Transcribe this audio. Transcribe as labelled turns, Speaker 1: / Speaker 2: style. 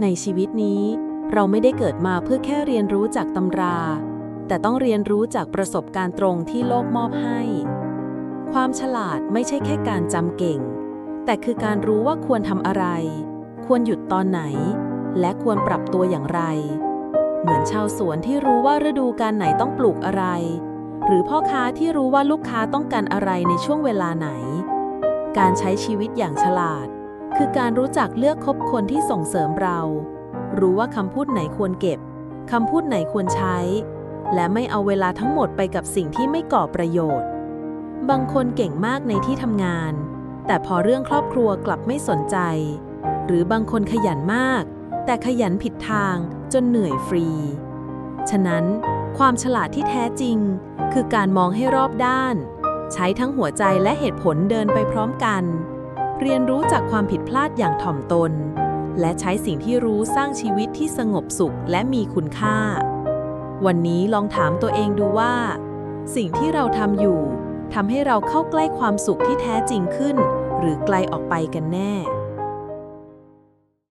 Speaker 1: ในชีวิตนี้ เราไม่ได้เกิดมาเพื่อแค่เรียนรู้จากตำรา แต่ต้องเรียนรู้จากประสบการณ์ตรงที่โลกมอบให้ ความฉลาดไม่ใช่แค่การจำเก่ง แต่คือการรู้ว่าควรทำอะไร ควรหยุดตอนไหน และควรปรับตัวอย่างไร เหมือนชาวสวนที่รู้ว่าฤดูการไหนต้องปลูกอะไร หรือพ่อค้าที่รู้ว่าลูกค้าต้องการอะไรในช่วงเวลาไหน การใช้ชีวิตอย่างฉลาด คือการรู้จักเลือกคบคนที่ส่งเสริมเรา รู้ว่าคำพูดไหนควรเก็บ คำพูดไหนควรใช้ และไม่เอาเวลาทั้งหมดไปกับสิ่งที่ไม่ก่อประโยชน์ บางคนเก่งมากในที่ทำงาน แต่พอเรื่องครอบครัวกลับไม่สนใจ หรือบางคนขยันมาก แต่ขยันผิดทางจนเหนื่อยฟรี ฉะนั้น ความฉลาดที่แท้จริง คือการมองให้รอบด้าน ใช้ทั้งหัวใจและเหตุผลเดินไปพร้อมกัน เรียนรู้จากความผิดพลาดอย่างถ่อมตน และใช้สิ่งที่รู้สร้างชีวิตที่สงบสุขและมีคุณค่า วันนี้ลองถามตัวเองดูว่า สิ่งที่เราทำอยู่ทำให้เราเข้าใกล้ความสุขที่แท้จริงขึ้น หรือไกลออกไปกันแน่